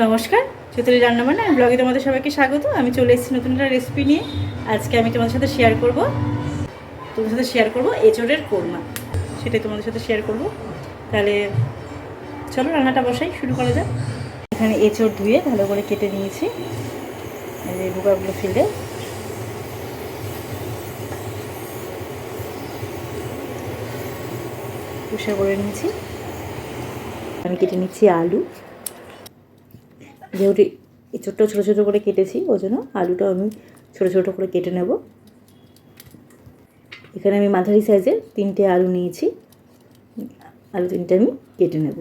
নমস্কার চতুরি রান্নাবান্না ব্লগে তোমাদের সবাইকে স্বাগত। আমি চলে এসেছি নতুন একটা রেসিপি নিয়ে। আজকে আমি তোমাদের সাথে শেয়ার করব। তোমাদের সাথে শেয়ার করব এঁচড়ের কোরমা। সেটাই তোমাদের সাথে শেয়ার করব। তাহলে চলো রান্নাটা বসাই, শুরু করা যাক। এখানে এঁচড় ধুয়ে ভালো করে কেটে নিয়েছি। যে ফেলে। পরিষ্কার করে নিয়েছি। আমি কেটে নিচ্ছি আলু। যেহেতু ছোট্ট ছোটো ছোটো করে কেটেছি, ওই জন্য আলুটাও আমি ছোটো ছোটো করে কেটে নেব। এখানে আমি মাঝারি সাইজের তিনটে আলু নিয়েছি। আলু তিনটে আমি কেটে নেব।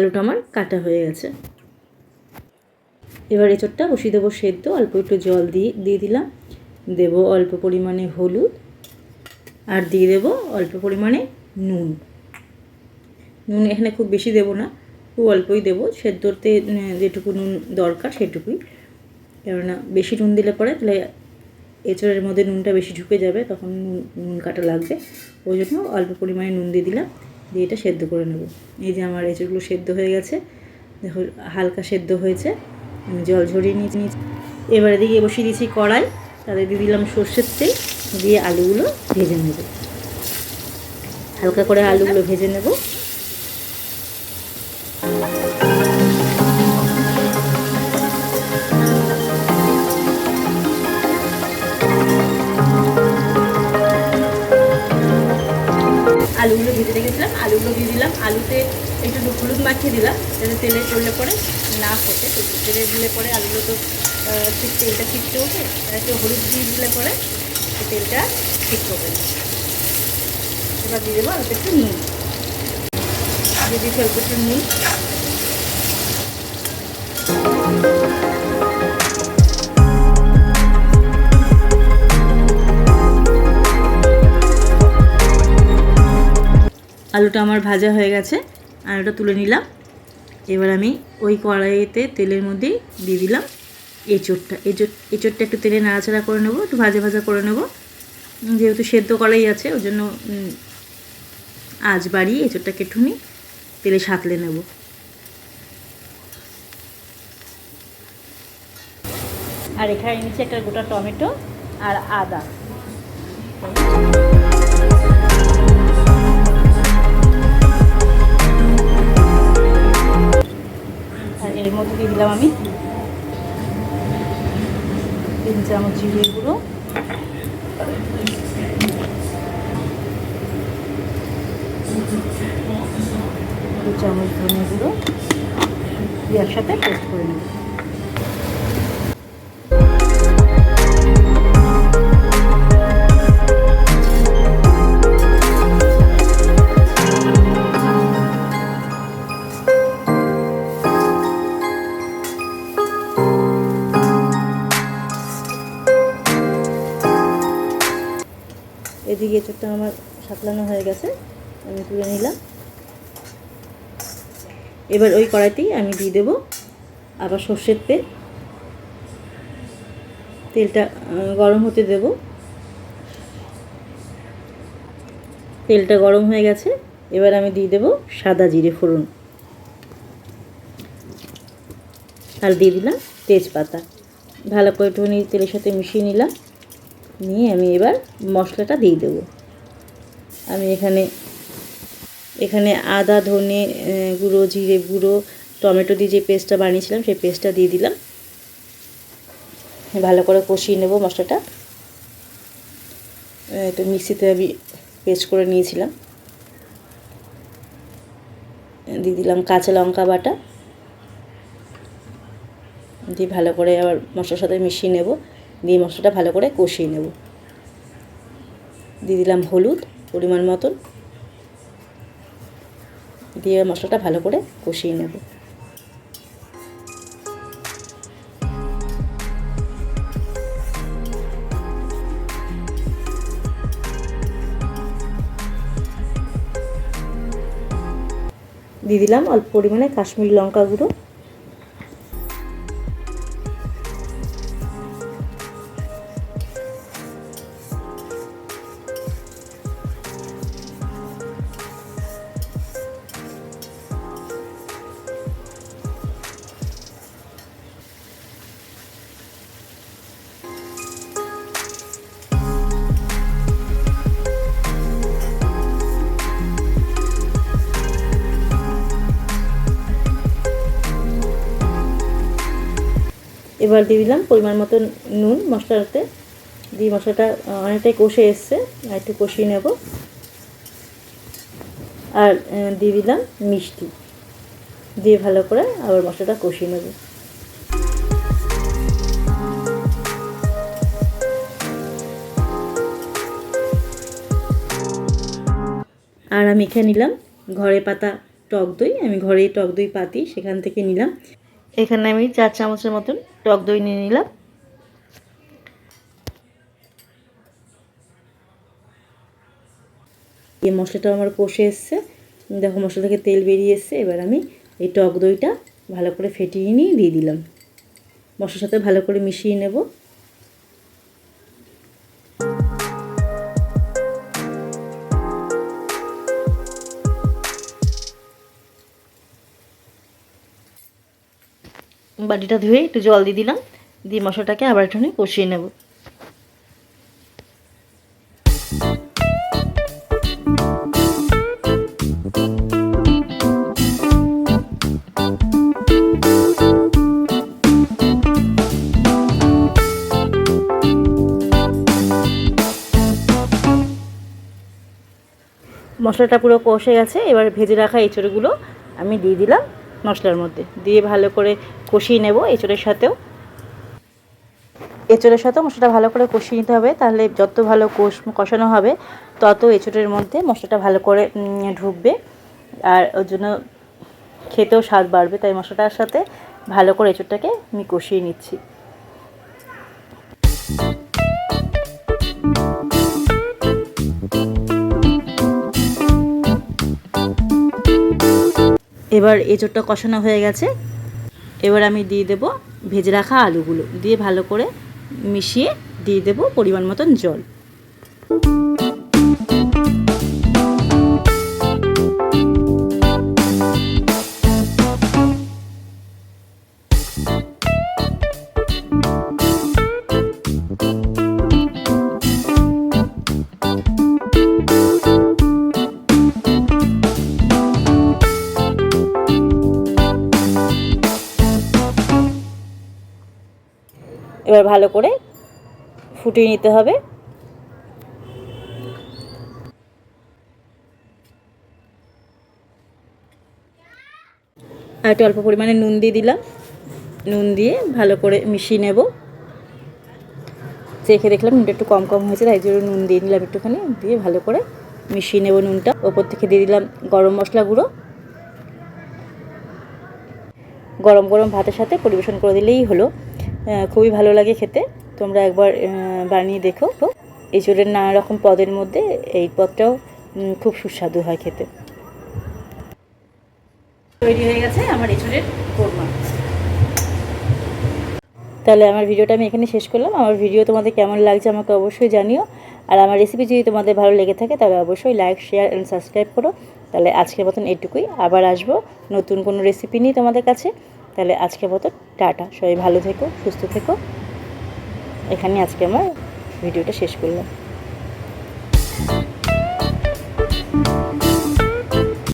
আলুটা আমার কাটা হয়ে গেছে। এবার এঁচড়টা বসিয়ে দেবো সেদ্ধ, অল্প একটু জল দিয়ে দিয়ে দিলাম। দেব অল্প পরিমাণে হলুদ আর দিয়ে দেব অল্প পরিমাণে নুন। নুন এখানে খুব বেশি দেব না, খুব অল্পই দেবো। সেদ্ধতে যেটুকু নুন দরকার সেটুকুই। কেননা বেশি নুন দিলে পরে তাহলে এঁচড়ের মধ্যে নুনটা বেশি ঢুকে যাবে, তখন নুন নুন কাটা লাগবে। ওই জন্য অল্প পরিমাণে নুন দিয়ে দিলাম। দিয়ে এটা সেদ্ধ করে নেব। এই যে আমার এঁচড়গুলো সেদ্ধ হয়ে গেছে, দেখো হালকা সেদ্ধ হয়েছে, আমি জল ঝরিয়ে নিয়েছি। নিয়েছি এবারে দিকে বসিয়ে দিয়েছি কড়াই, তাতে দিয়ে দিলাম সর্ষের তেল, দিয়ে আলুগুলো ভেজে নেব। হালকা করে আলুগুলো ভেজে নেব। আলুগুলো দিয়ে দিলাম। আলুতে একটু হলুদ মাখিয়ে দিলাম। যাতে তেলে করলে পরে না ফোটে। তেলে দিলে পরে আলুগুলো তো ঠিক তেলটা ছিটতে আর একটু হলুদ দিয়ে দিলে পরে তেলটা ঠিক করবে না। এবার দিয়ে দেবো অল্প একটু নুন। দিয়ে দিচ্ছি অল্প একটু নুন। আলুটা আমার ভাজা হয়ে গেছে, আলুটা তুলে নিলাম। এবার আমি ওই কড়াইতে তেলের মধ্যেই দিয়ে দিলাম এঁচোড়টা। এঁচোড়, এঁচোড়টা একটু তেলে নাড়াচাড়া করে নেব, একটু ভাজা ভাজা করে নেব। যেহেতু সেদ্ধ কড়াই আছে, ওই জন্য আজ বাড়িয়ে এঁচোড়টাকে একটুখানি তেলে সাঁতলে নেব। আর এখানে নিচে একটা গোটা টমেটো আর আদা। এর মধ্যে দিয়ে দিলাম আমি তিন চামচ জিরে গুঁড়ো। দু চামচ ধনে গুঁড়ো। একসাথে পেস্ট করে নেব। এঁচড়টা আমার সাতলানো হয়ে গেছে। আমি তুলে নিলাম। এবার ওই কড়াইতেই আমি দিয়ে দেবো আবার সর্ষের তেল। তেলটা গরম হতে দেব। তেলটা গরম হয়ে গেছে। এবার আমি দিয়ে দেবো সাদা জিরে ফোড়ন। আর দিয়ে দিলাম তেজপাতা। ভালো করে একটুখানি তেলের সাথে মিশিয়ে নিলাম। নিয়ে আমি এবার মশলাটা দিয়ে দেবো। আমি এখানে এখানে আদা, ধনে গুঁড়ো, জিরে গুঁড়ো, টমেটো দিয়ে যে পেস্টটা বানিয়েছিলাম সেই পেস্টটা দিয়ে দিলাম। ভালো করে কষিয়ে নেব মশলাটা। তো মিক্সিতে আমি পেস্ট করে নিয়েছিলাম। দিয়ে দিলাম কাঁচা লঙ্কা বাটা। দিয়ে ভালো করে আবার মশলার সাথে মিশিয়ে নেব। দিয়ে মশলাটা ভালো করে কষিয়ে নেব। দিয়ে দিলাম হলুদ পরিমাণ মতন। দিয়ে মশলাটা ভালো করে কষিয়ে নেব। দিয়ে দিলাম অল্প পরিমাণে কাশ্মীরি লঙ্কা গুঁড়ো। এবার দিয়ে দিলাম পরিমাণ মতো নুন মশলাতে দিয়ে মশলাটা অনেকটাই কষে এসছে, আর একটু কষিয়ে নেব। আর দিয়ে দিলাম মিষ্টি। দিয়ে ভালো করে আবার মশলাটা কষিয়ে নেব। আর আমি এখানে নিলাম ঘরে পাতা টক দই। আমি ঘরেই টক দই পাতি, সেখান থেকে নিলাম। এখানে আমি চার চামচের মতন টক দই নিয়ে নিলাম। এই মশলাটা আমার কষে এসছে। দেখো মশলা থেকে তেল বেরিয়ে এসছে, এবার আমি এই টক দইটা ভালো করে ফেটিয়ে নিয়ে দিয়ে দিলাম। মশলার সাথে ভালো করে মিশিয়ে নেব। বাটিটা ধুয়ে একটু জল দিয়ে দিলাম। দিয়ে মশলাটাকে আবার একটু কষিয়ে নেব। মশলাটা পুরো কষে গেছে। এবার ভেজে রাখা এঁচড়গুলো আমি দিয়ে দিলাম। মশলার মধ্যে। দিয়ে ভালো করে কষিয়ে নেব এঁচড়ের সাথেও। এঁচড়ের সাথেও মশলাটা ভালো করে কষিয়ে নিতে হবে, তাহলে যত ভালো কষ কষানো হবে, তত এঁচড়ের মধ্যে মশলাটা ভালো করে ঢুকবে। আর ওর জন্য খেতেও স্বাদ বাড়বে, তাই মশলাটার সাথে ভালো করে এঁচড়টাকে আমি কষিয়ে নিচ্ছি। এবার এঁচড়টা কষানো হয়ে গেছে। এবার আমি দিয়ে দেব ভেজে রাখা আলুগুলো। দিয়ে ভালো করে মিশিয়ে দিয়ে দেব পরিমাণ মতন জল। এবার ভালো করে ফুটিয়ে নিতে হবে। আর একটু অল্প পরিমাণে নুন দিয়ে দিলাম। নুন দিয়ে ভালো করে মিশিয়ে নেব। চেখে দেখলাম নুনটা একটু কম কম হয়েছে, তাই জন্য নুন দিয়ে নিলাম একটুখানি। দিয়ে ভালো করে মিশিয়ে নেব নুনটা। ওপর থেকে দিয়ে দিলাম গরম মশলা গুঁড়ো। গরম গরম ভাতের সাথে পরিবেশন করে দিলেই হলো। খুবই ভালো লাগে খেতে। তোমরা একবার বানিয়ে দেখো। তো এঁচড়ের নানা রকম পদের মধ্যে এই পদটাও খুব সুস্বাদু হয় খেতে। তৈরি হয়ে গেছে আমার এঁচড়ের কোরমা। তাহলে আমার ভিডিওটা আমি এখানে শেষ করলাম। আমার ভিডিও তোমাদের কেমন লাগছে আমাকে অবশ্যই জানিও। আর আমার রেসিপি যদি তোমাদের ভালো লেগে থাকে, তাহলে অবশ্যই লাইক শেয়ার অ্যান্ড সাবস্ক্রাইব করো। তাহলে আজকের মতন এটুকুই। আবার আসব নতুন কোনো রেসিপি নিয়ে তোমাদের কাছে। তাহলে আজকে মতো টাটা। সবাই ভালো থেকো, সুস্থ থেকো। এখানে আজকে আমার ভিডিওটা শেষ করলাম।